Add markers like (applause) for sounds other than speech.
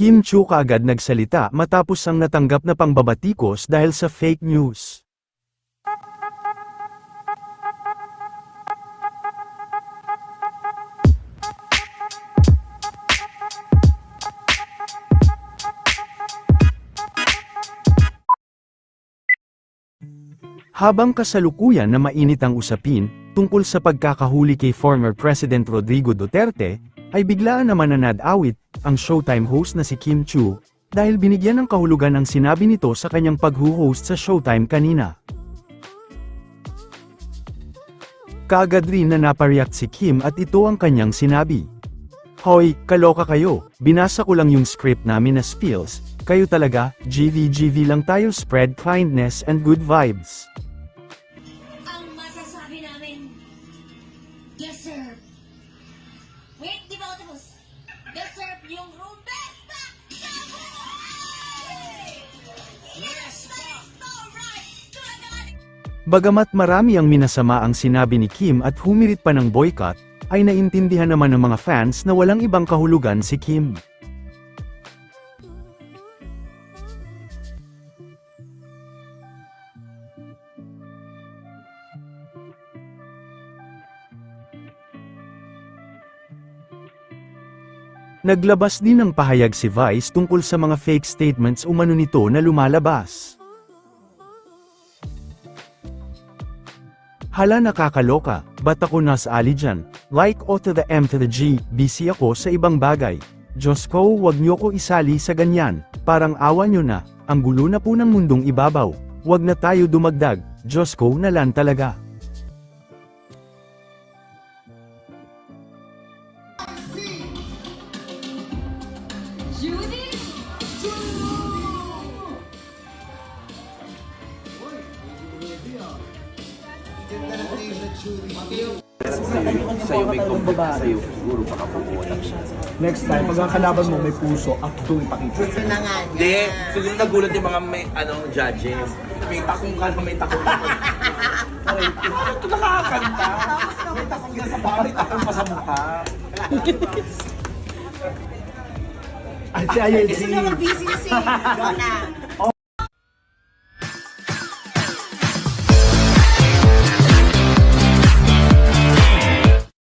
Kim Chu kaagad nagsalita matapos ang natanggap na pangbabatikos dahil sa fake news. Habang kasalukuyan na mainit ang usapin tungkol sa pagkakahuli kay former President Rodrigo Duterte, ay biglaan naman nanad-awit ang Showtime host na si Kim Chu dahil binigyan ng kahulugan ang sinabi nito sa kanyang pagho-host sa Showtime kanina. Kaagad rin na napareact si Kim at ito ang kanyang sinabi. Hoy, kaloka kayo, binasa ko lang yung script namin na spills, kayo talaga, GV-GV lang tayo spread kindness and good vibes. Ang masasabi namin, deserve. Wait, di ba ako tapos? Deserve yung room best back sa buhay! Yes, ng ating Bagamat marami ang minasama ang sinabi ni Kim at humirit pa ng boycott, ay naintindihan naman ng mga fans na walang ibang kahulugan si Kim. Naglabas din ng pahayag si Vice tungkol sa mga fake statements umano nito na lumalabas. Hala nakakaloka, ba't ako nasali dyan? Like O to the M to the G, busy ako sa ibang bagay. Diyos ko, wag niyo ko isali sa ganyan, parang awa niyo na, ang gulo na po ng mundong ibabaw. Wag na tayo dumagdag, Diyos ko na lang talaga. Judy! Sa'yo may kumpara sa'yo, siguro baka pumunta siya. Next time, pag ang kalaban mo may puso, akto ipakita. Gusto na nga niya. Hindi, siguro nagulat yung mga may, ano, judges. May takong ka na may takong ka. Ay, ito nakakakanta. May takong ka sa baka, may takong pa sa mukha. (laughs) At si ILG. Gusto mag-busy kasi. Ikaw na.